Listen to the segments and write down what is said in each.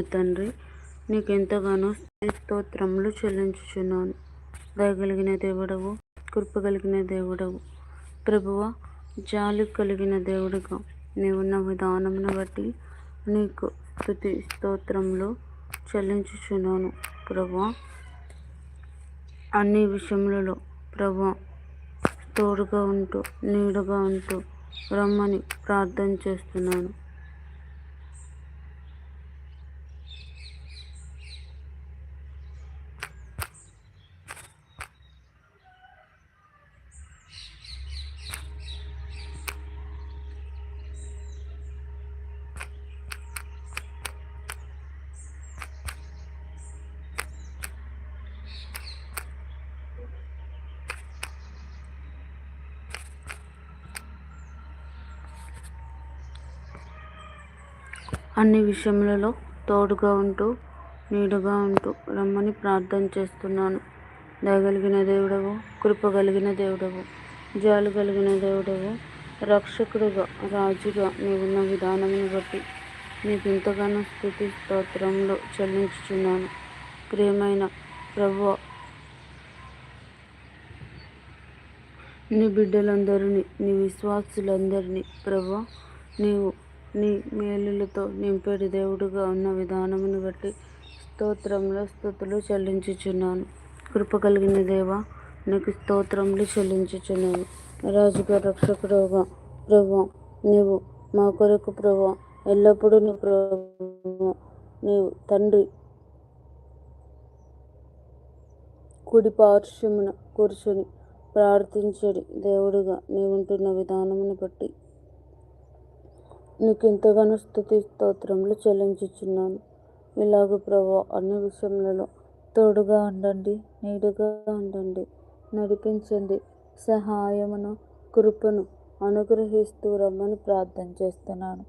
తండ్రి నీకు ఎంతగానో స్తోత్రములు చెల్లించుచున్నాను. దయగలిగిన దేవుడవు కృప కలిగిన దేవుడవు. ప్రభువ జాలి కలిగిన దేవుడిగా నీవున్న విధానమును బట్టి నీకు స్థుతి స్తోత్రములు చెల్లించుచున్నాను. ప్రభు అన్ని విషయములలో ప్రభు తోడుగా ఉంటూ నీడుగా ఉంటూ రమ్మని ప్రార్థన చేస్తున్నాను. అన్ని విషయములలో తోడుగా ఉంటూ నీడుగా ఉంటూ రమ్మని ప్రార్థన చేస్తున్నాను. దయగలిగిన దేవుడవు కృప కలిగిన దేవుడవు జాలు కలిగిన దేవుడవు రక్షకుడుగా రాజుగా నీవున్న విధానమును బట్టి నీకు ఇంతగానో స్థుతి స్తోత్రంలో చెల్లించుచున్నాను. ప్రియమైన ప్రభు నీ బిడ్డలందరినీ నీ విశ్వాసులందరినీ ప్రభు నీవు నీ మేలులతో నింపేడు దేవుడుగా ఉన్న విధానమును బట్టి స్తోత్రంలో స్థుతులు చెల్లించుచున్నాను. కృప కలిగిన దేవ నీకు స్తోత్రములు చెల్లించుచున్నాను. రాజుగా రక్షకుడుగా ప్రభు నీవు మా కొరకు ప్రభు ఎల్లప్పుడూ నీ ప్రభు నీవు తండ్రి కుడి పార్శ్వమున కూర్చొని ప్రార్థించడి. దేవుడుగా నీవుంటున్న విధానమును బట్టి నీకు ఎంతగానో స్థుతి స్తోత్రములు చెల్లించుచున్నాను. ఇలాగ ప్రభు అన్ని విషయములలో తోడుగా ఉండండి నీడుగా ఉండండి నడిపించండి. సహాయమును కృపను అనుగ్రహిస్తూ రమ్మని ప్రార్థన చేస్తున్నాను.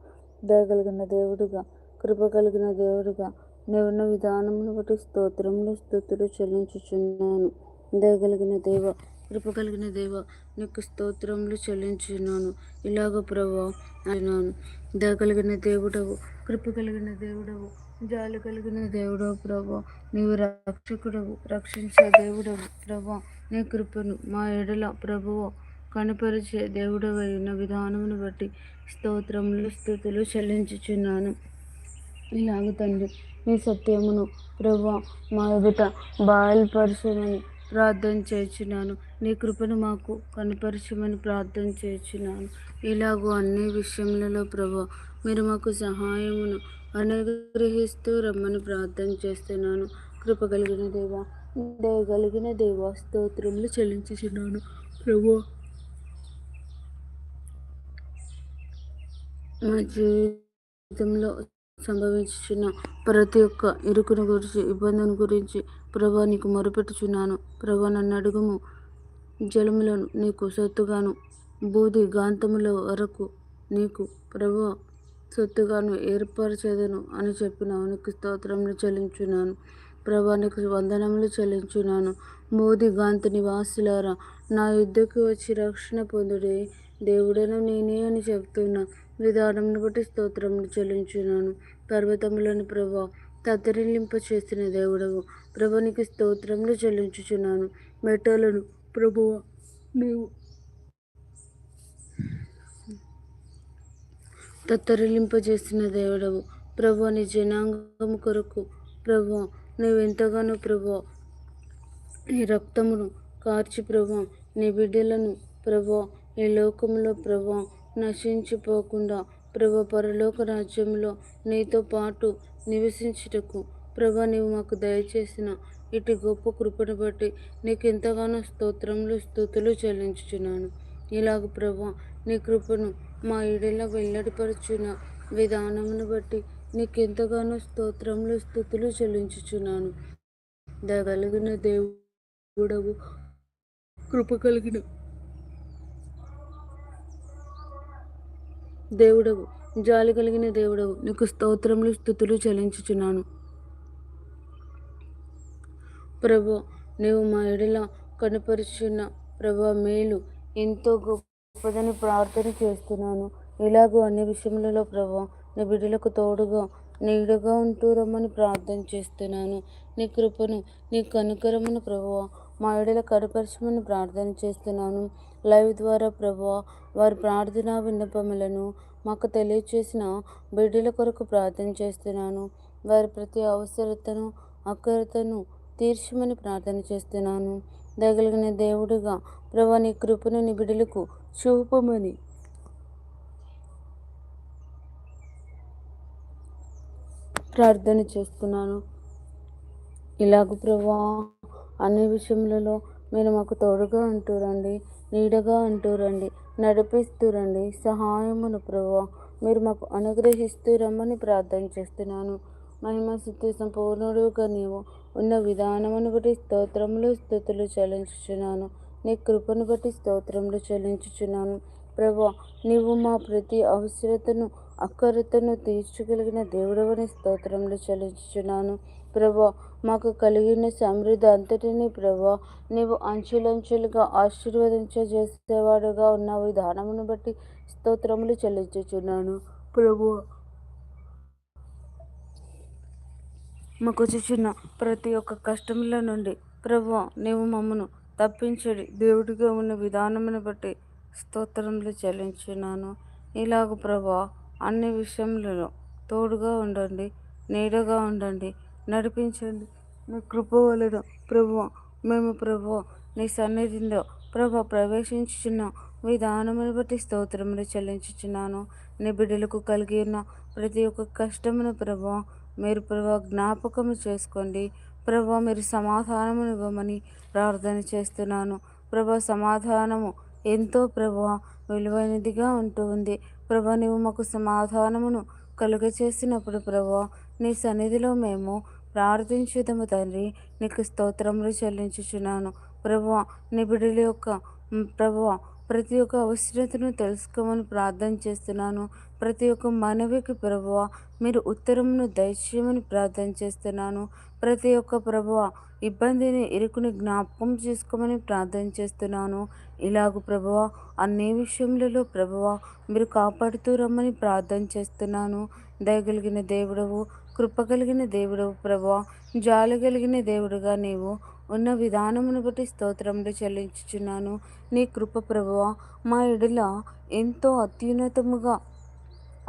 దయగలిగిన దేవుడిగా కృప కలిగిన దేవుడిగా నీవున్న విధానమును బట్టి స్తోత్రములు స్థుతులు చెల్లించుచున్నాను. దయగలిగిన దేవ కృప కలిగిన దేవ నీకు స్తోత్రములు చెల్లించున్నాను ఇలాగ ప్రభా అన్నాను దయగలిగిన దేవుడవు కృప కలిగిన దేవుడవు జాలి కలిగిన దేవుడవు ప్రభా. నీవు రక్షకుడవు రక్షించే దేవుడవు ప్రభా. నీ కృపను మా ఎడల ప్రభువు కనపరిచే దేవుడవైన విధానమును బట్టి స్తోత్రములు స్థుతులు చెల్లించుచున్నాను. ఇలాగ తండ్రి నీ సత్యమును ప్రభా మా ఎదుట బయలుపరచమని ప్రార్థన చేస్తున్నాను నీ కృపను మాకు కనపరచమని ప్రార్థన చేస్తున్నాను ఇలాగూ అన్ని విషయములలో ప్రభు మీరు మాకు సహాయమును అనుగ్రహిస్తూ రమ్మని ప్రార్థన చేస్తున్నాను. కృప కలిగిన దేవ దయగలిగిన దేవ స్తోత్రములు చెల్లించుచున్నాను. ప్రభు మా జీవితంలో సంభవించున్న ప్రతి ఒక్క ఇరుకుని గురించి ఇబ్బందిని గురించి ప్రభా నీకు మొరుపెట్టుచున్నాను. ప్రభా నన్ను అడుగుము. జలములను నీకు సొత్తుగాను బూది గాంతముల వరకు నీకు ప్రభా సొత్తుగాను ఏర్పరచేదను అని చెప్పిన నీకు స్తోత్రములు చెల్లించున్నాను. ప్రభా నీకు వందనములు చెల్లించున్నాను. మోది గాంత నివాసులారా నా యుద్ధకు వచ్చి రక్షణ పొందుడే దేవుడను నేనే అని చెప్తున్నా. విధానంను బట్టి స్తోత్రములు చెల్లించున్నాను. పర్వతములను ప్రభా తత్తరిల్లింప చేసిన దేవుడవు. ప్రభునికి స్తోత్రములు చెల్లించుచున్నాను. మెట్టలను ప్రభువ నీవు తత్తరిల్లింపజేసిన దేవుడవు. ప్రభు నీ జనాంగము కొరకు ప్రభు నువ్వెంతగానో ప్రభు నీ రక్తమును కార్చి ప్రభు నీ బిడ్డలను ప్రభు ఈ లోకంలో ప్రభు నశించిపోకుండా ప్రభు పరలోక రాజ్యంలో నీతో పాటు నివసించుటకు ప్రభా నీవు మాకు దయచేసిన ఇటు గొప్ప కృపను బట్టి నీకు ఎంతగానో స్తోత్రములు స్థుతులు చెల్లించుచున్నాను. ఇలాగ ప్రభా నీ కృపను మా ఇడిలో వెల్లడిపరుచున్న విధానమును బట్టి నీకు ఎంతగానో స్తోత్రములు స్థుతులు చెల్లించుచున్నాను. దగలిగిన దేవుడవు కృప కలిగిన దేవుడవు జాలి కలిగిన దేవుడవు నీకు స్తోత్రములు స్థుతులు చెల్లించుచున్నాను. ప్రభు నీవు మా ఎడల కనపరుచున్న ప్రభు మేలు. ఎంతో గొప్పదని ప్రార్థన చేస్తున్నాను. ఇలాగూ అన్ని విషయములలో ప్రభు నీ బిడ్డలకు తోడుగా నీడగా ఉంటూ రమ్మని ప్రార్థన చేస్తున్నాను. నీ కృపను నీ కనుకరమును ప్రభువ మా ఎడల కనపరచమని ప్రార్థన చేస్తున్నాను. లైవ్ ద్వారా ప్రభువ వారి ప్రార్థన విన్నపములను మాకు తెలియచేసిన బిడ్డల కొరకు ప్రార్థన చేస్తున్నాను. వారి ప్రతి అవసరతను అక్కరతను తీర్చమని ప్రార్థన చేస్తున్నాను. దగలిగిన దేవుడిగా ప్రభా నీ కృపను నీ బిడ్డలకు చూపమని. ప్రార్థన చేస్తున్నాను. ఇలాగ ప్రభా అన్ని విషయములలో మీరు మాకు తోడుగా ఉంటూరండి నీడగా ఉంటూరండి నడిపిస్తూరండి సహాయమును ప్రభా మీరు మాకు అనుగ్రహిస్తూ రమ్మని ప్రార్థన చేస్తున్నాను. మహిమ స్థితి సంపూర్ణుడుగా నీవు ఉన్న విధానమును బట్టి స్తోత్రములు స్థుతులు చెల్లించుచున్నాను. నీ కృపను బట్టి స్తోత్రములు చెల్లించుచున్నాను. ప్రభా నీవు మా ప్రతి అవసరతను అక్కరతను తీర్చగలిగిన దేవుడవని స్తోత్రములు చెల్లించుచున్నాను. ప్రభా మాకు కలిగిన సమృద్ధి అంతటిని ప్రభా నీవు అంచులంచులుగా ఆశీర్వదించజేసేవాడుగా ఉన్న విధానమును బట్టి స్తోత్రములు చెల్లించుచున్నాను. ప్రభు మాకు చిన్న ప్రతి ఒక్క కష్టముల నుండి ప్రభు నీవు మమ్మను తప్పించడి. దేవుడిగా ఉన్న విధానమును బట్టి స్తోత్రములు చెల్లించున్నాను ఇలాగ ప్రభా అన్ని విషయములలో తోడుగా ఉండండి నీడగా ఉండండి నడిపించండి. నీ కృప వలన ప్రభు మేము ప్రభు నీ సన్నిధిలో ప్రభ ప్రవేశించుచున్న విధానమును బట్టి స్తోత్రములు చెల్లించుచున్నాను. నీ బిడ్డలకు కలిగి ఉన్న ప్రతి ఒక్క కష్టమును ప్రభు మీరు ప్రభా జ్ఞాపకము చేసుకోండి. ప్రభా మీరు సమాధానము ఇవ్వమని ప్రార్థన చేస్తున్నాను. ప్రభా సమాధానము ఎంతో ప్రభా విలువైనదిగా ఉంటుంది ప్రభా నీవు మాకు సమాధానమును కలుగచేసినప్పుడు ప్రభా నీ సన్నిధిలో మేము ప్రార్థించుదము తండ్రి. నీకు స్తోత్రములు చెల్లించుచున్నాను. ప్రభా నిబిడుల యొక్క ప్రభా ప్రతి ఒక్క అవసరతను తెలుసుకోమని ప్రార్థన చేస్తున్నాను. ప్రతి ఒక్క మనవికి ప్రభువ మీరు ఉత్తరమును దయచేయమని ప్రార్థన చేస్తున్నాను. ప్రతి ఒక్క ప్రభువ ఇబ్బందిని ఇరుకుని జ్ఞాపకం చేసుకోమని ప్రార్థన చేస్తున్నాను. ఇలాగ ప్రభువ అన్ని విషయములలో ప్రభువ మీరు కాపాడుతూ రమ్మని ప్రార్థన చేస్తున్నాను. దయగలిగిన దేవుడవు కృప కలిగిన దేవుడవు ప్రభువ జాలి కలిగిన దేవుడుగా నీవు ఉన్న విధానమును బట్టి స్తోత్రములు చెల్లించుచున్నాను. నీ కృప ప్రభువ మా ఎడల ఎంతో అత్యున్నతముగా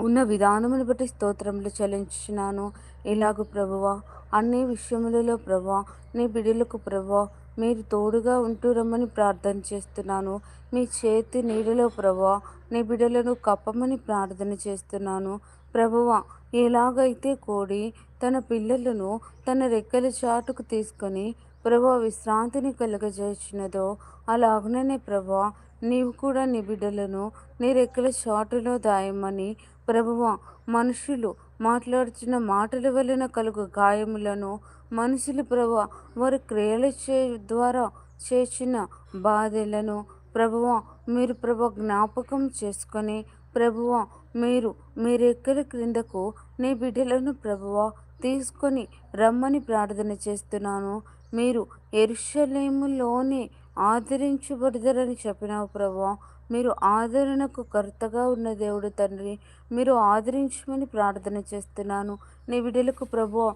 ఉన్న విధానమును బట్టి స్తోత్రములు చెల్లించుచున్నాను. ఇలాగ ప్రభువ అన్ని విషయములలో ప్రభా నీ బిడ్డలకు ప్రభా మీరు తోడుగా ఉంటూ రమ్మని ప్రార్థన చేస్తున్నాను. మీ చేతి నీడలో ప్రభా నీ బిడ్డలను కప్పమని ప్రార్థన చేస్తున్నాను. ప్రభువ ఎలాగైతే కోడి తన పిల్లలను తన రెక్కల చాటుకు తీసుకొని ప్రభా విశ్రాంతిని కలుగజేసినదో అలాగనే ప్రభా నీవు కూడా నీ బిడ్డలను నీ రెక్కల చాటులో దాయమని ప్రభువ మనుషులు మాట్లాడుచున్న మాటల వలన కలుగు గాయములను మనుషులు ప్రభు వారి క్రియల చే ద్వారా చేసిన బాధలను ప్రభువ మీరు ప్రభు జ్ఞాపకం చేసుకొని ప్రభువ మీరు మీరెక్కడి క్రిందకు నీ బిడ్డలను ప్రభువ తీసుకొని రమ్మని ప్రార్థన చేస్తున్నాను. మీరు ఎరుషలేములోనే ఆదరించబడదరని చెప్పినావు ప్రభా మీరు ఆదరణకు కర్తగా ఉన్న దేవుడు తండ్రి. మీరు ఆదరించమని ప్రార్థన చేస్తున్నాను. నీ విడులకు ప్రభు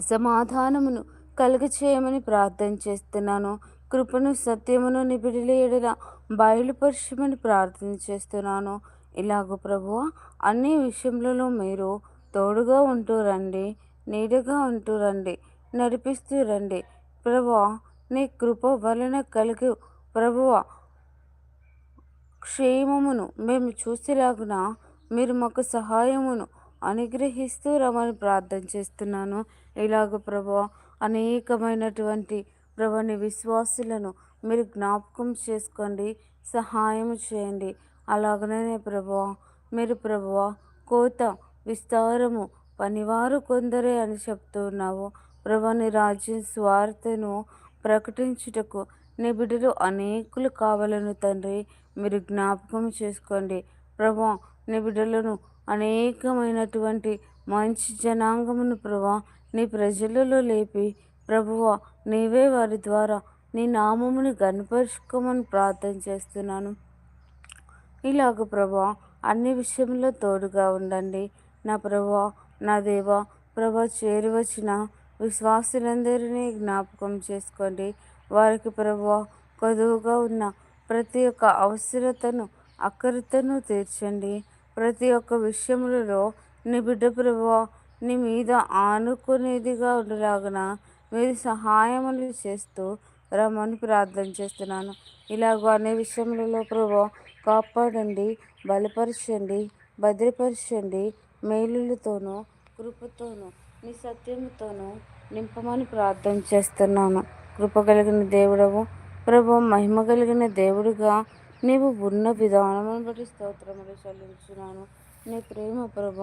సమాధానమును కలుగచేయమని ప్రార్థన చేస్తున్నాను. కృపను సత్యమును నిబిడిల ఎడల బయలుపరచమని ప్రార్థన చేస్తున్నాను. ఇలాగ ప్రభు అన్ని విషయంలో మీరు తోడుగా ఉంటూ రండి నీడగా ఉంటూ రండి. నడిపిస్తూ రండి. ప్రభువా నీ కృప వలన కలిగి ప్రభువ క్షేమమును మేము చూసేలాగున మీరు మాకు సహాయమును అనుగ్రహిస్తూ రమ్మని ప్రార్థన చేస్తున్నాను. ఇలాగ ప్రభు అనేకమైనటువంటి ప్రభుని విశ్వాసులను మీరు జ్ఞాపకం చేసుకోండి సహాయం చేయండి. అలాగనే ప్రభు మీరు ప్రభు కోత విస్తారము పనివారు కొందరే అని చెప్తున్నావు ప్రభుని రాజ్యం స్వార్థను ప్రకటించుటకు నీ బిడ్డలు అనేకులు కావాలను తండ్రి మీరు జ్ఞాపకం చేసుకోండి. ప్రభా నీ బిడ్డలను అనేకమైనటువంటి మంచి జనాంగమును ప్రభా నీ ప్రజలలో లేపి ప్రభువ నీవే వారి ద్వారా నీ నామముని గనపరుచుకోమని ప్రార్థన చేస్తున్నాను. ఇలాగ ప్రభా అన్ని విషయంలో తోడుగా ఉండండి. నా ప్రభా నా దేవా ప్రభా చేరువచ్చిన విశ్వాసులందరినీ జ్ఞాపకం చేసుకోండి. వారికి ప్రభు కొదువుగా ఉన్న ప్రతి ఒక్క అవసరతను అక్కరతను తీర్చండి. ప్రతి ఒక్క విషయములలో నీ బిడ్డ ప్రభు నీ మీద ఆనుకునేదిగా ఉండలాగన మీరు సహాయములు చేస్తూ రమ్మని ప్రార్థన చేస్తున్నాను. ఇలాగ అనే విషయములలో ప్రభు కాపాడండి బలపరచండి భద్రపరచండి. మేలులతోనూ కృపతోనూ నీ సత్యముతోనూ నింపమని ప్రార్థన చేస్తున్నాను. కృప కలిగిన దేవుడవు ప్రభు మహిమ కలిగిన దేవుడిగా నీవు ఉన్న విధానమును బట్టి స్తోత్రములు చెల్లించున్నాను. నీ ప్రేమ ప్రభు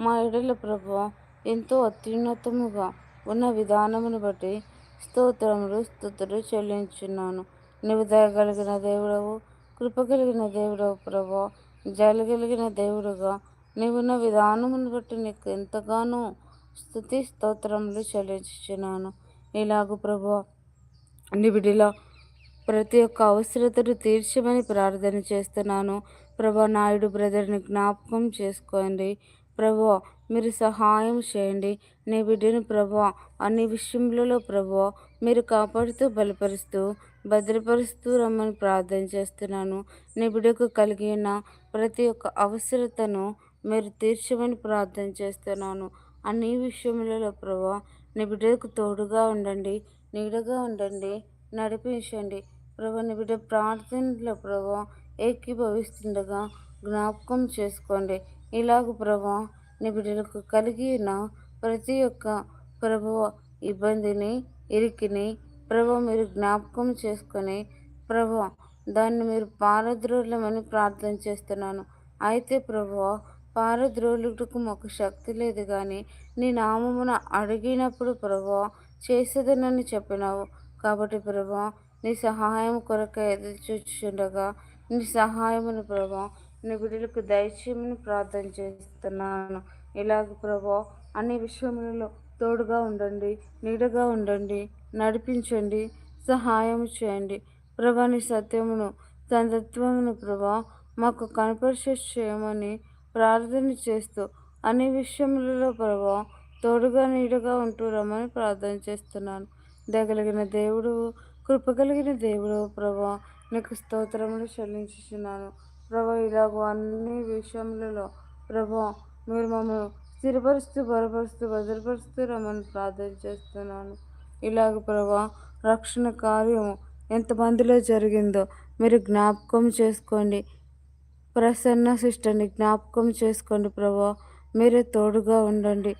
మా ఎడల ప్రభు ఎంతో అత్యున్నతముగా ఉన్న విధానమును బట్టి స్తోత్రములు స్థుతులు చెల్లించున్నాను. నీవు దయగలిగిన దేవుడవు కృప కలిగిన దేవుడవు ప్రభు జలగలిగిన దేవుడుగా నీవున్న విధానమును బట్టి నీకు ఎంతగానో స్థుతి స్తోత్రములు చెల్లించున్నాను ఇలాగ ప్రభు నిబిడిలో ప్రతి ఒక్క అవసరతను తీర్చమని ప్రార్థన చేస్తున్నాను. ప్రభా నాయుడు బ్రదర్ని జ్ఞాపకం చేసుకోండి. ప్రభు మీరు సహాయం చేయండి. నీ బిడ్డను ప్రభా అన్ని విషయములలో ప్రభు మీరు కాపాడుతూ బలపరుస్తూ భద్రపరుస్తూ రమ్మని ప్రార్థన చేస్తున్నాను. నీ బిడ్డకు కలిగిన ప్రతి ఒక్క అవసరతను మీరు తీర్చమని ప్రార్థన చేస్తున్నాను. అన్ని విషయములలో ప్రభా నీ బిడ్డకు తోడుగా ఉండండి నీడగా ఉండండి నడిపించండి. ప్రభా నీ బిడ్డ ప్రార్థనలో ప్రభా ఏకీభవిస్తుండగా జ్ఞాపకం చేసుకోండి. ఇలాగ ప్రభా నీ బిడ్డలకు కలిగిన ప్రతి ఒక్క ప్రభువ ఇబ్బందిని ఇరికిని ప్రభు మీరు జ్ఞాపకం చేసుకొని ప్రభు దాన్ని మీరు పారద్రోలమని ప్రార్థన చేస్తున్నాను. అయితే ప్రభు పారద్రోలుటకు మాకు శక్తి లేదు కానీ నీ నామమున అడిగినప్పుడు ప్రభు చేసేదనని చెప్పినావు. కాబట్టి ప్రభా నీ సహాయం కొరకు ఎదురు చూచుండగా నీ సహాయమును ప్రభా నీ బిడ్డలకు దయచేయమని ప్రార్థన చేస్తున్నాను. ఇలాగ ప్రభా అన్ని విషయములలో తోడుగా ఉండండి నీడగా ఉండండి నడిపించండి సహాయం చేయండి. ప్రభా నీ సత్యమును సంతత్వమును ప్రభా మాకు కనపరిచే చేయమని ప్రార్థన చేస్తూ అన్ని విషయములలో ప్రభా తోడుగా నీడగా ఉంటూ రమ్మని ప్రార్థన చేస్తున్నాను. దగలిగిన దేవుడు కృపగలిగిన దేవుడు ప్రభా నీకు స్తోత్రములు చెల్లించుచున్నాను. ప్రభా ఇలాగ అన్ని విషయములలో ప్రభా మీరు మమ్మల్ని స్థిరపరుస్తూ బలపరుస్తూ భద్రపరుస్తూ రమ్మని ప్రార్థన చేస్తున్నాను. ఇలాగ ప్రభా రక్షణ కార్యము ఎంతమందిలో జరిగిందో మీరు జ్ఞాపకం చేసుకోండి. ప్రసన్న సిస్టర్ని జ్ఞాపకం చేసుకోండి ప్రభా. మీరే తోడుగా ఉండండి.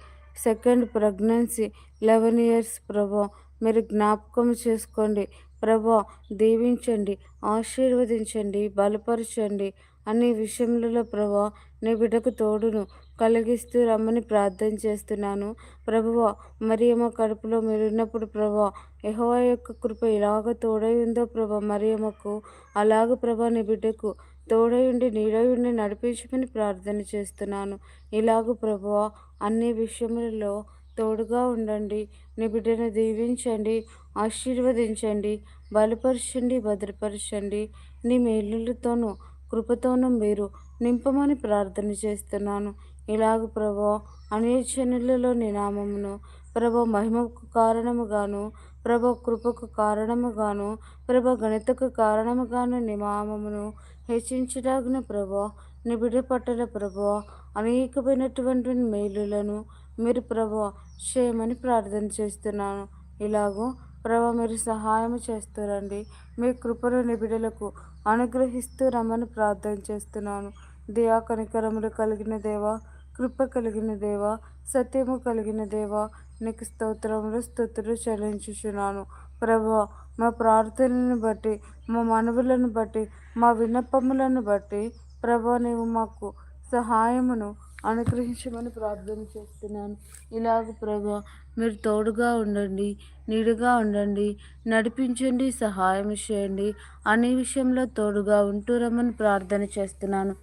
సెకండ్ ప్రెగ్నెన్సీ లెవెన్ ఇయర్స్ ప్రభా. మీరు జ్ఞాపకం చేసుకోండి. ప్రభా దీవించండి ఆశీర్వదించండి బలపరచండి అన్ని విషయములలో ప్రభా నీ బిడ్డకు తోడును కలిగిస్తూ రమ్మని ప్రార్థన చేస్తున్నాను. ప్రభువ మరియమ్మ కడుపులో మీరున్నప్పుడు ప్రభా యహోవా యొక్క కృప ఇలాగ తోడై ఉందో ప్రభా మరియమ్మకు అలాగ ప్రభా నీ బిడ్డకు తోడై ఉండి నీడై ఉండి నడిపించమని ప్రార్థన చేస్తున్నాను. ఇలాగ ప్రభా అన్ని విషయములలో తోడుగా ఉండండి. నీ బిడ్డను దీవించండి ఆశీర్వదించండి బలపరచండి భద్రపరచండి. నీ మేలులతోనూ కృపతోనూ మీరు నింపమని ప్రార్థన చేస్తున్నాను. ఇలాగ ప్రభా అనేచనులలో నీ నామమును ప్రభ మహిమకు కారణముగాను ప్రభ కృపకు కారణముగాను ప్రభ గణితకు కారణముగాను నీ నామమును హెచ్చించడాగిన ప్రభా నీ బిడ్డ పట్టల ప్రభా అనేకమైనటువంటి మేలులను మీరు ప్రభా చేయమని ప్రార్థన చేస్తున్నాను. ఇలాగో ప్రభా మీరు సహాయం చేస్తారండి. మీ కృపను నిబిడలకు అనుగ్రహిస్తూ రమ్మని ప్రార్థన చేస్తున్నాను. దయా కనికరములు కలిగిన దేవా కృప కలిగిన దేవా సత్యము కలిగిన దేవా నీకు స్తోత్రములు స్థుతులు చెల్లించుచున్నాను. ప్రభా మా ప్రార్థనలను బట్టి మా మనవులను బట్టి మా విన్నపములను బట్టి ప్రభా నీవు మాకు సహాయమును అనుగ్రహించమని ప్రార్థన చేస్తున్నాను. ఇలాగ ప్రభా మీరు తోడుగా ఉండండి నీడుగా ఉండండి నడిపించండి సహాయం చేయండి అన్ని విషయంలో తోడుగా ఉంటూ రమ్మని ప్రార్థన చేస్తున్నాను.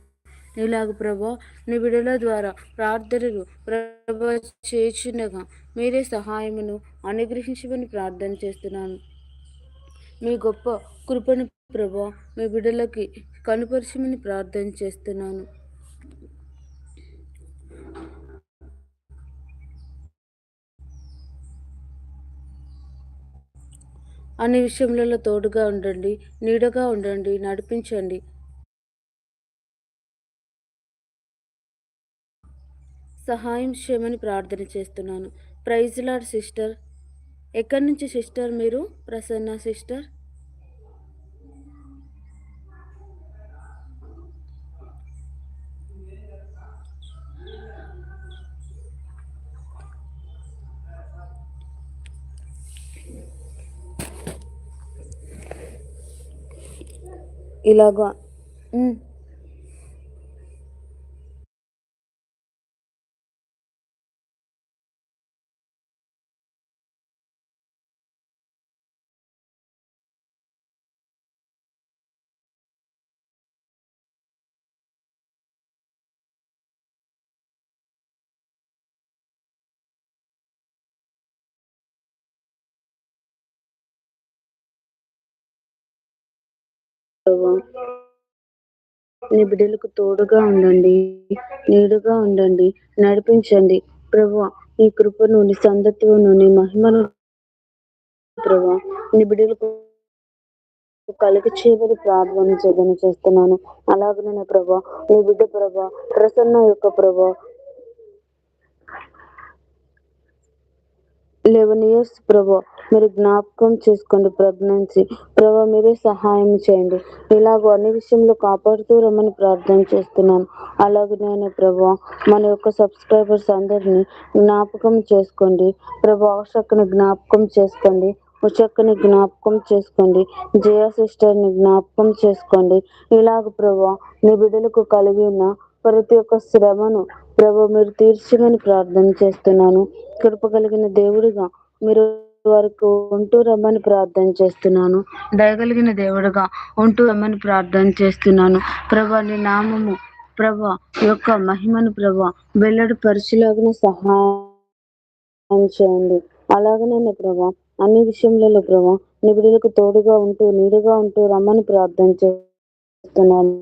ఇలాగ ప్రభా నీ బిడల ద్వారా ప్రార్థనలు ప్రభా చేచుండగా మీరే సహాయమును అనుగ్రహించమని ప్రార్థన చేస్తున్నాను. మీ గొప్ప కృపను ప్రభ మీ బిడ్డలకి కనుపరచమని ప్రార్థన చేస్తున్నాను. అన్ని విషయంలో తోడుగా ఉండండి నీడగా ఉండండి నడిపించండి. సహాయం చేయమని ప్రార్థన చేస్తున్నాను. ప్రైజ్లాడ్ సిస్టర్ ఎక్కడి నుంచి సిస్టర్ మీరు? ప్రసన్న సిస్టర్? ఇలాగా. నీ బిడ్డలకు తోడుగా ఉండండి నీడుగా ఉండండి నడిపించండి. ప్రభు నీ కృపను నీ సందత్వను నీ మహిమను ప్రభా నీ బిడ్డలకు కలిగి చేయబడి ప్రార్థన చేయడం చేస్తున్నాను. అలాగనే ప్రభా నీ బిడ్డ ప్రభా ప్రసన్న యొక్క ప్రభా లెవెన్ ఇయర్స్ ప్రభా మీరు జ్ఞాపకం చేసుకోండి ప్రెగ్నెన్సీ ప్రభా మీరే సహాయం చేయండి. ఇలాగ అన్ని విషయంలో కాపాడుతూ రమ్మని ప్రార్థన చేస్తున్నాను అలాగే నేను ప్రభా మన యొక్క సబ్స్క్రైబర్స్ అందరినీ జ్ఞాపకం చేసుకోండి. ప్రభా ఆశక్కని జ్ఞాపకం చేసుకోండి. ఉచక్కని జ్ఞాపకం చేసుకోండి. జయ సిస్టర్ని జ్ఞాపకం చేసుకోండి. ఇలాగ ప్రభా నీ బిడ్డలకు కలిగి ఉన్న ప్రతి ఒక్క శ్రమను ప్రభు మీరు తీర్చమని ప్రార్థన చేస్తున్నాను. కృప కలిగిన దేవుడిగా మీరు వరకు ఉంటూ రమ్మని ప్రార్థన చేస్తున్నాను. దయగలిగిన దేవుడుగా ఉంటూ రమ్మని ప్రార్థన చేస్తున్నాను. ప్రభా నీ నామము ప్రభా యొక్క మహిమను ప్రభా వెల్లడి పరిచిలాగిన సహాయం చేయండి. అలాగనే ప్రభా అన్ని విషయంలో ప్రభా నిబిడులకు తోడుగా ఉంటూ నీడుగా ఉంటూ రమ్మని ప్రార్థన చేస్తున్నాను.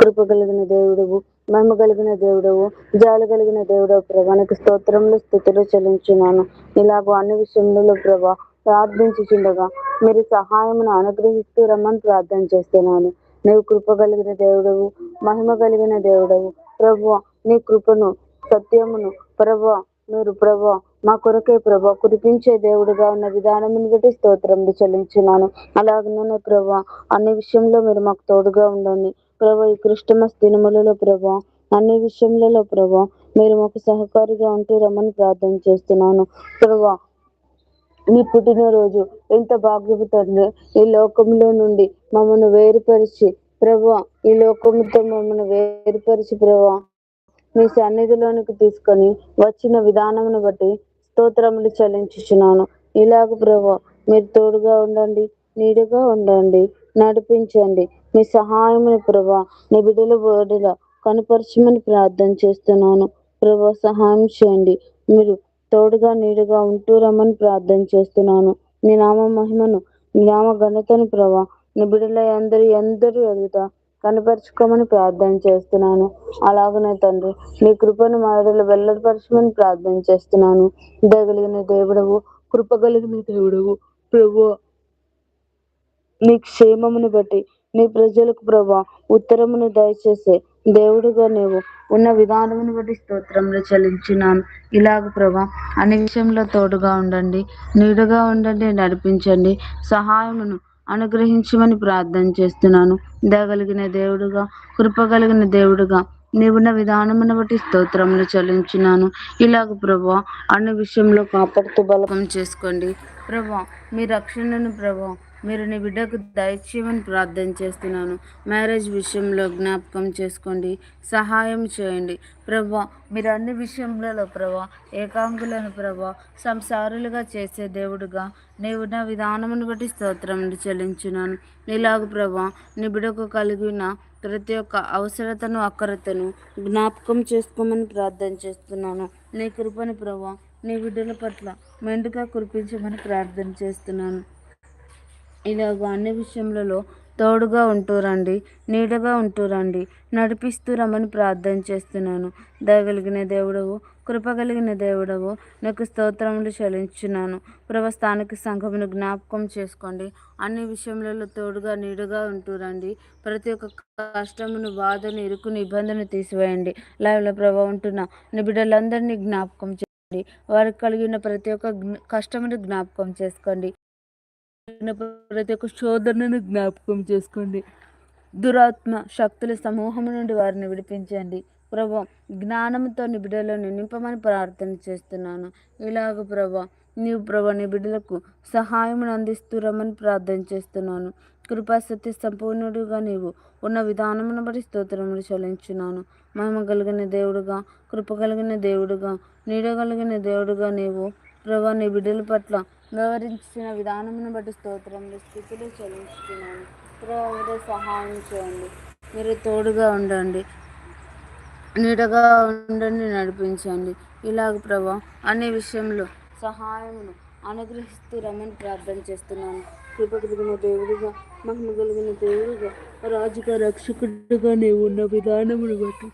కృప కలిగిన దేవుడు మహిమ కలిగిన దేవుడవు జాలు కలిగిన దేవుడవు ప్రభానికి స్తోత్రంలో స్థితిలో చెల్లించున్నాను. ఇలాగో అన్ని విషయంలో ప్రభా ప్రార్థించుచుండగా మీరు సహాయమును అనుగ్రహిస్తూ రమ్మని ప్రార్థన చేస్తున్నాను. నీవు కృప కలిగిన దేవుడవు మహిమ కలిగిన దేవుడవు ప్రభు. నీ కృపను సత్యమును ప్రభా మీరు ప్రభా మా కొరకే ప్రభా కురిపించే దేవుడుగా ఉన్న విధానం బట్టి స్తోత్రం చెల్లించున్నాను. అలాగనే ప్రభా అన్ని విషయంలో మీరు మాకు తోడుగా ఉండండి. ప్రభు ఈ క్రిస్టమస్ దినములలో ప్రభా అన్ని విషయములలో ప్రభా మీరు మాకు సహకారిగా ఉంటూ రమ్మని ప్రార్థన చేస్తున్నాను. ప్రభా మీ పుట్టినరోజు ఎంత భాగ్యపు తండ్రి. ఈ లోకంలో నుండి మమ్మల్ని వేరుపరిచి ప్రభా ఈ లోకంతో మమ్మల్ని వేరుపరిచి ప్రభా మీ సన్నిధిలోనికి తీసుకొని వచ్చిన విధానమును బట్టి స్తోత్రములు చెల్లించుచున్నాను. ఇలాగ ప్రభా మీరు తోడుగా ఉండండి నీడుగా ఉండండి నడిపించండి. మీ సహాయముని ప్రభా నీ బిడ్డల బోర్డుల కనుపరచమని ప్రార్థన చేస్తున్నాను. ప్రభా సహాయం చేయండి. మీరు తోడుగా నీడుగా ఉంటూ రమ్మని ప్రార్థన చేస్తున్నాను. నీ నామ మహిమను నీ నామ ఘనతను ప్రభా నీ బిడ్డల అందరి ఎందరూ ఎదుగుతా కనపరుచుకోమని ప్రార్థన చేస్తున్నాను. అలాగనే తండ్రి నీ కృపను మాడలు వెల్లడిపరచమని ప్రార్థన చేస్తున్నాను. దగలిగిన దేవుడవు కృప కలిగిన దేవుడవు ప్రభు నీ క్షేమమును బట్టి నీ ప్రజలకు ప్రభా ఉత్తరమును దయచేసే దేవుడుగా నీవు ఉన్న విధానమును బట్టి స్తోత్రంలో చెల్లించినాను. ఇలాగ ప్రభా అన్ని విషయంలో తోడుగా ఉండండి నీడుగా ఉండండి నడిపించండి సహాయమును అనుగ్రహించమని ప్రార్థన చేస్తున్నాను. దయగలిగిన దేవుడుగా కృపగలిగిన దేవుడుగా నీవున్న విధానమును బట్టి స్తోత్రములు చెల్లించినాను. ఇలాగ ప్రభా అన్ని విషయంలో కాపాడుతూ బలకం చేసుకోండి. ప్రభా మీ రక్షణను ప్రభా మీరు నీ బిడ్డకు దయచేయమని ప్రార్థన చేస్తున్నాను. మ్యారేజ్ విషయంలో జ్ఞాపకం చేసుకోండి. సహాయం చేయండి. ప్రభా మీరు అన్ని విషయంలో ప్రభా ఏకాంగులను ప్రభా సంసారులుగా చేసే దేవుడుగా నీవు నా విధానమును బట్టి స్తోత్రం చెల్లించున్నాను. ఇలాగ ప్రభా నీ బిడకు కలిగిన ప్రతి ఒక్క అవసరతను అక్కరతను జ్ఞాపకం చేసుకోమని ప్రార్థన చేస్తున్నాను. నీ కృపని ప్రభా నీ బిడ్డల పట్ల మెండుగా కురిపించమని ప్రార్థన చేస్తున్నాను. ఇలాగ అన్ని విషయములలో తోడుగా ఉంటూ రండి నీడగా ఉంటూ రండి నడిపిస్తూ రమ్మని ప్రార్థన చేస్తున్నాను. దయగలిగిన దేవుడవు కృపగలిగిన దేవుడవు నీకు స్తోత్రములు చెల్లించున్నాను ప్రభస్థానిక సంఘమును జ్ఞాపకం చేసుకోండి. అన్ని విషయములలో తోడుగా నీడుగా ఉంటూ రండి ప్రతి ఒక్క కష్టమును బాధను ఇరుకుని ఇబ్బందిని తీసివేయండి. లైవ్లో ప్రభావ ఉంటున్న నీ బిడ్డలందరినీ జ్ఞాపకం చేయండి. వారికి కలిగిన ప్రతి ఒక్క కష్టమును జ్ఞాపకం చేసుకోండి. ప్రతి ఒక్క శోధనను జ్ఞాపకం చేసుకోండి. దురాత్మ శక్తుల సమూహం నుండి వారిని విడిపించండి. ప్రభా జ్ఞానంతో నీ బిడ్డలను నింపమని ప్రార్థన చేస్తున్నాను. ఇలాగ ప్రభా నీవు ప్రభా నీ బిడ్డలకు సహాయం అందిస్తూ రమ్మని ప్రార్థన చేస్తున్నాను. కృపాసత్య సంపూర్ణుడుగా నీవు ఉన్న విధానమును బట్టి స్తోత్రములు చెల్లించున్నాను. మహిమ కలిగిన దేవుడుగా కృప కలిగిన దేవుడుగా నీడగలిగిన దేవుడుగా నీవు ప్రభా నీ బిడ్డల పట్ల వ్యవహరించిన విధానమును బట్టి స్తోత్రములు స్థితిలో చెల్లించుతున్నాను ప్రభా సహాయం చేయండి. మీరు తోడుగా ఉండండి. నీటగా ఉండండి నడిపించండి. ఇలాగ ప్రభా అనే విషయంలో సహాయమును అనుగ్రహిస్తూ రమ్మని ప్రార్థన చేస్తున్నాను. కృప కలిగిన దేవుడిగా మహిమ కలిగిన దేవుడిగా రాజుగా రక్షకుడిగా నీవు ఉన్న విధానమును బట్టి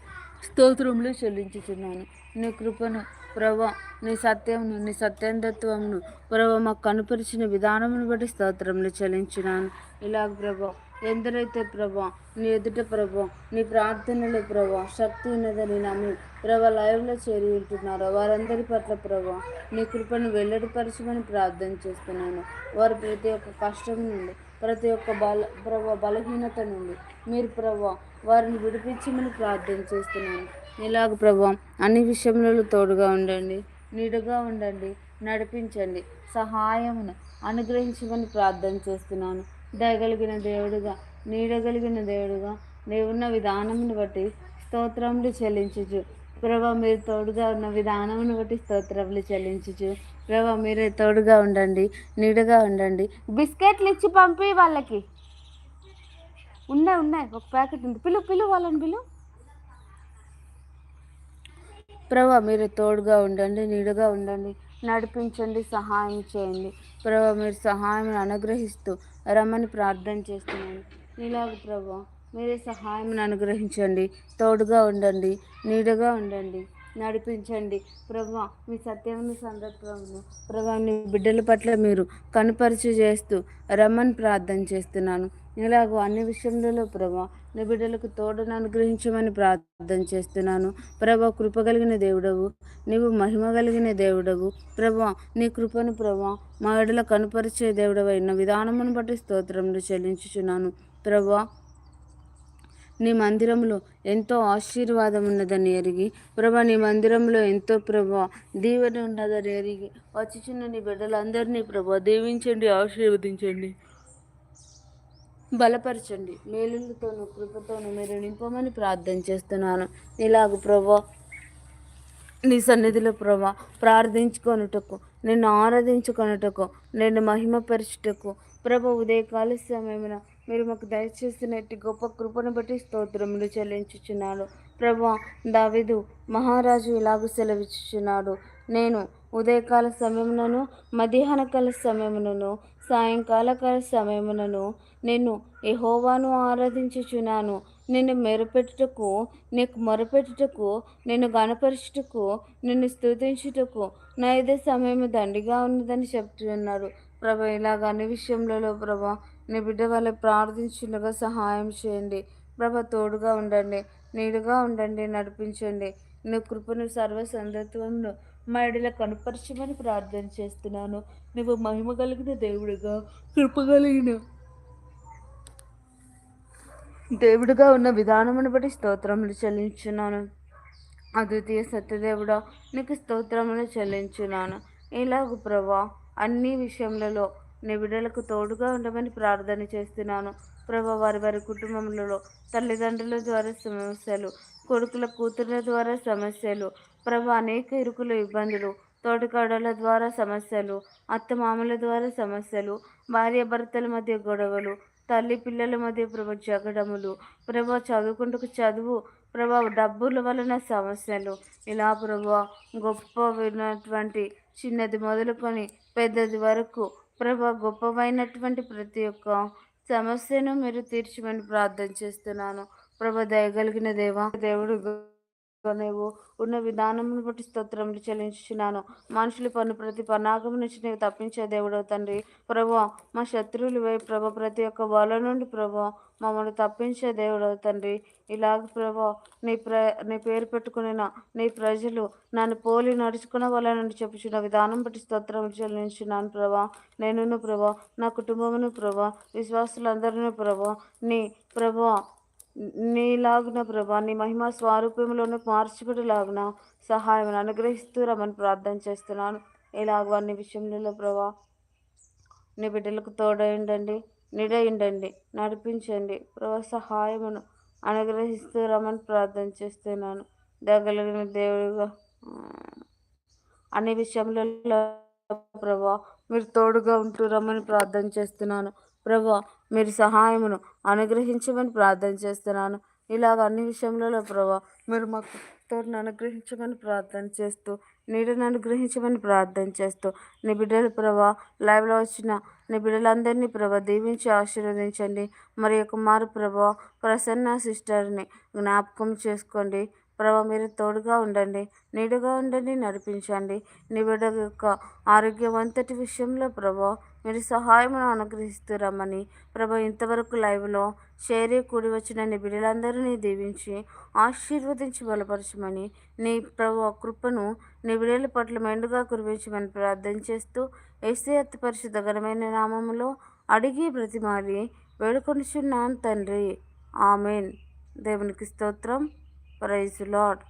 స్తోత్రంలో చెల్లించుతున్నాను నీ కృపను ప్రభా నీ సత్యమును నీ సత్యంతత్వమును ప్రభా మాకు కనుపరిచిన విధానమును బట్టి స్తోత్రములు చెల్లించినాను. ఇలాగ ప్రభా ఎందరైతే ప్రభా నీ ఎదుట ప్రభా నీ ప్రార్థనలు ప్రభా శక్తి ఉన్నదని నమ్మి ప్రభా లైవ్లో చేరి ఉంటున్నారో వారందరి పట్ల ప్రభా నీ కృపను వెల్లడిపరచమని ప్రార్థన చేస్తున్నాను. వారు ప్రతి ఒక్క కష్టం నుండి ప్రతి ఒక్క బల ప్రభా బలహీనత నుండి మీరు ప్రభా వారిని విడిపించమని ప్రార్థన చేస్తున్నాను. ఇలాగ ప్రభా అన్ని విషయంలో తోడుగా ఉండండి నీడుగా ఉండండి నడిపించండి సహాయమును అనుగ్రహించమని ప్రార్థన చేస్తున్నాను. దయగలిగిన దేవుడుగా నీడగలిగిన దేవుడుగా నీవున్న విధానమును బట్టి స్తోత్రములు చెల్లించుచు. ప్రభా మీరు తోడుగా ఉన్న విధానమును బట్టి స్తోత్రములు చెల్లించుచు. ప్రభా మీరే తోడుగా ఉండండి నీడగా ఉండండి. బిస్కెట్లు ఇచ్చి పంపి వాళ్ళకి. ఉన్నాయి ఉన్నాయి. ఒక ప్యాకెట్ ఉంది. పిలు పిలు వాళ్ళని పిలు. ప్రభా మీరు తోడుగా ఉండండి నీడగా ఉండండి నడిపించండి సహాయం చేయండి. ప్రభా మీరు సహాయం అనుగ్రహిస్తూ రమ్మని ప్రార్థన చేస్తున్నాను. ఇలాగ ప్రభా మీరే సహాయం అనుగ్రహించండి తోడుగా ఉండండి నీడగా ఉండండి. నడిపించండి. ప్రభా మీ సత్యమైన సందర్భంలో ప్రభా మీ బిడ్డల పట్ల మీరు కనుపరిచి చేస్తూ రమ్మని ప్రార్థన చేస్తున్నాను. ఇలాగో అన్ని విషయంలో ప్రభా నీ బిడ్డలకు తోడును అనుగ్రహించమని ప్రార్థన చేస్తున్నాను. ప్రభా కృప కలిగిన దేవుడవు నీవు మహిమ కలిగిన దేవుడవు. ప్రభా నీ కృపను ప్రభా మా ఎడల కనుపరిచే దేవుడవైన విధానమును బట్టి స్తోత్రములు చెల్లించుచున్నాను. ప్రభా నీ మందిరంలో ఎంతో ఆశీర్వాదం ఉన్నదని ఎరిగి ప్రభా నీ మందిరంలో ఎంతో ప్రభా దీవెన ఉన్నదని ఎరిగి వచ్చిచున్న నీ బిడ్డలందరినీ ప్రభా దీవించండి ఆశీర్వదించండి. బలపరచండి. మేలులతోనూ కృపతోనూ మీరు నింపమని ప్రార్థన చేస్తున్నాను. ఇలాగ ప్రభా నీ సన్నిధిలో ప్రభా ప్రార్థించుకొనుటకు నిన్ను ఆరాధించుకొనుటకు నేను మహిమపరచుటకు ప్రభ ఉదయకాల సమయమున మీరు మాకు దయచేసినట్టు గొప్ప కృపను బట్టి స్తోత్రములు చెల్లించుచున్నాడు. ప్రభా దావిదు మహారాజు ఇలాగ సెలవిచ్చుచున్నాడు. నేను ఉదయకాల సమయమునను మధ్యాహ్న కాల సమయమునను సాయంకాల కాల సమయమునను నేను ఎహోవాను ఆరాధించుచున్నాను. నిన్ను మెరుపెట్టుటకు నీకు మొరపెట్టుటకు నిన్ను గణపరచుటకు నిన్ను స్తుతించుటకు నా ఇదే సమయం దండిగా ఉన్నదని చెప్తున్నారు. ప్రభా ఇలాగ అన్ని విషయంలో ప్రభా నీ బిడ్డ వాళ్ళు ప్రార్థించుండగా సహాయం చేయండి. ప్రభ తోడుగా ఉండండి. నీడుగా ఉండండి. నడిపించండి. నీ కృపను సర్వ సందత్వంలో మా ఇడిలో కనుపరచమని ప్రార్థన చేస్తున్నాను. నువ్వు మహిమ కలిగిన దేవుడిగా కృప కలిగిన దేవుడిగా ఉన్న విధానమును బట్టి స్తోత్రములు చెల్లించున్నాను. అద్వితీయ సత్యదేవుడా నీకు స్తోత్రములు చెల్లించున్నాను. ఇలాగ ప్రభా అన్ని విషయములలో నీ బిడ్డలకు తోడుగా ఉండమని ప్రార్థన చేస్తున్నాను. ప్రభా వారి వారి కుటుంబములలో తల్లిదండ్రుల ద్వారా సమస్యలు కొడుకుల కూతుర్ల ద్వారా సమస్యలు ప్రభా అనేక ఇరుకులు ఇబ్బందులు తోటకాడల ద్వారా సమస్యలు అత్తమామల ద్వారా సమస్యలు భార్య భర్తల మధ్య గొడవలు తల్లి పిల్లల మధ్య ప్రభ జగడములు ప్రభా చదువుకుంటూ చదువు ప్రభా డబ్బుల వలన సమస్యలు. ఇలా ప్రభా గొప్పమైనటువంటి చిన్నది మొదలుకొని పెద్దది వరకు ప్రభా గొప్పవైనటువంటి ప్రతి ఒక్క సమస్యను మీరు తీర్చమని ప్రార్థన చేస్తున్నాను. ప్రభా దయగలిగిన దేవా దేవుడు నీవు ఉన్న విధానమును బట్టి స్తోత్రములు చెల్లించుచున్నాను. మనుషులు పన్ను ప్రతి పన్నాగం నుంచి నీవు తప్పించే దేవుడవు తండ్రి. ప్రభు మా శత్రువులు వై ప్రభ ప్రతి ఒక్క వల నుండి ప్రభు మమ్మల్ని తప్పించే దేవుడవు తండ్రి. ఇలాగ ప్రభు నీ ప్ర నీ పేరు పెట్టుకున్న నీ ప్రజలు నన్ను పోలి నడుచుకున్న వాళ్ళని చెప్పుచున్న విధానం బట్టి స్తోత్రం చెల్లించున్నాను ప్రభా. నేనును ప్రభా నా కుటుంబమును ప్రభా విశ్వాసులందరినీ ప్రభా నీ ప్రభా నీలాగున ప్రభా నీ మహిమ స్వరూపంలోనే మార్చిబడిలాగున సహాయం అనుగ్రహిస్తూ రమ్మని ప్రార్థన చేస్తున్నాను. ఇలాగ అన్ని విషయంలో ప్రభా నీ బిడ్డలకు తోడయండి నిడయండి నడిపించండి. ప్రభా సహాయమును అనుగ్రహిస్తూ రమ్మని ప్రార్థన చేస్తున్నాను. దగ్గలిగిన దేవుడిగా అన్ని విషయంలో ప్రభా మీరు తోడుగా ఉంటూ రమ్మని ప్రార్థన చేస్తున్నాను. ప్రభా మీరు సహాయమును అనుగ్రహించమని ప్రార్థన చేస్తున్నాను. ఇలాగ అన్ని విషయంలో ప్రభా మీరు మాకు తోడును అనుగ్రహించమని ప్రార్థన చేస్తూ నీడను అనుగ్రహించమని ప్రార్థన చేస్తూ నీ బిడ్డల ప్రభా లైవ్లో వచ్చిన నీ బిడ్డలందరినీ ప్రభా దీవించి ఆశీర్వదించండి. మరి కుమారు ప్రభా ప్రసన్న సిస్టర్ని జ్ఞాపకం చేసుకోండి. ప్రభా మీరు తోడుగా ఉండండి నీడుగా ఉండండి నడిపించండి. నీ బిడ్డ యొక్క ఆరోగ్యవంతటి విషయంలో ప్రభా మీరు సహాయమును అనుగ్రహిస్తూ రమ్మని ప్రభు ఇంతవరకు లైవ్లో చేరి కూడి వచ్చిన నీ బిడ్డలందరినీ దీవించి ఆశీర్వదించి బలపరచమని నీ ప్రభు కృపను నీ బిడ్డల పట్ల మెండుగా కురిపించమని ప్రార్థన చేస్తూ ఏసీ అతి పరిశుద్ధ ఘనమైన నామములో అడిగి ప్రతిమారి వేడుకొనిచున్నాను తండ్రి. ఆమెన్. దేవునికి స్తోత్రం. Praise lord